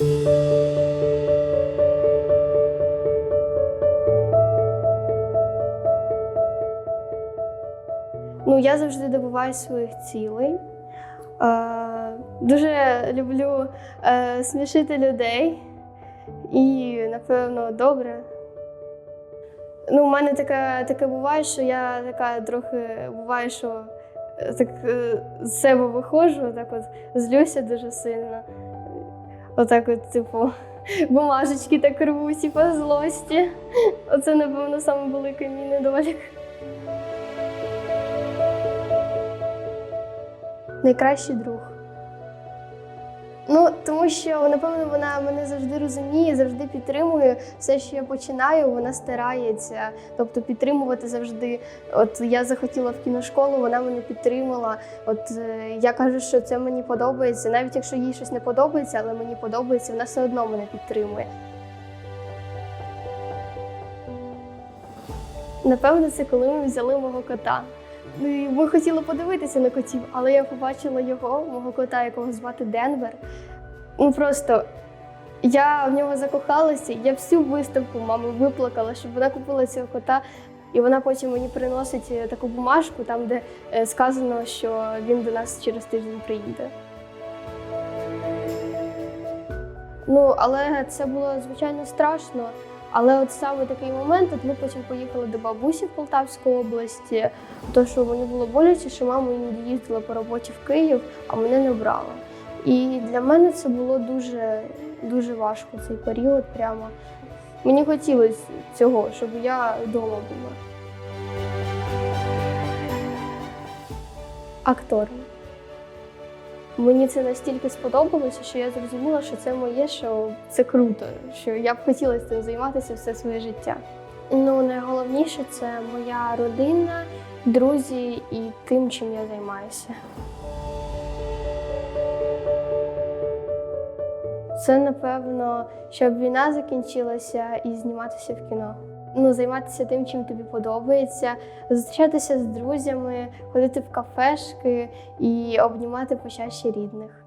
Ну, я завжди добиваюся своїх цілей. Е, дуже люблю е, смішити людей і, напевно, добре. Ну, у мене таке, таке буває, що я така трохи буває, що е, так е, з себе виходжу, так от злюся дуже сильно. Отак, от, типу, бумажечки так рвусь по злості. Оце, напевно, найвеликий мій недолік. Найкращий друг. Ну, тому що, напевно, вона мене завжди розуміє, завжди підтримує. Все, що я починаю, вона старається. Тобто підтримувати завжди. От я захотіла в кіношколу, вона мене підтримала. От е, я кажу, що це мені подобається. Навіть якщо їй щось не подобається, але мені подобається, вона все одно мене підтримує. Напевно, це коли ми взяли мого кота. Ну, Ми хотіли подивитися на котів, але я побачила його, мого кота, якого звати Денвер. Ну просто я в нього закохалася, я всю виставку мами виплакала, щоб вона купила цього кота. І вона потім мені приносить е, таку бумажку, там, де е, сказано, що він до нас через тиждень приїде. Ну, але це було звичайно страшно. Але от саме такий момент, от ми потім поїхали до бабусі в Полтавську область, то що мені було боляче, що мама іноді їздила по роботі в Київ, а мене не брала. І для мене це було дуже, дуже важко цей період. Прямо мені хотілося цього, щоб я вдома була. Актором. Мені це настільки сподобалося, що я зрозуміла, що це моє, що це круто, що я б хотіла цим займатися все своє життя. Ну, найголовніше це моя родина, друзі і тим, чим я займаюся. Це напевно, щоб війна закінчилася і зніматися в кіно. Ну, займатися тим, чим тобі подобається, зустрічатися з друзями, ходити в кафешки і обнімати почаще рідних.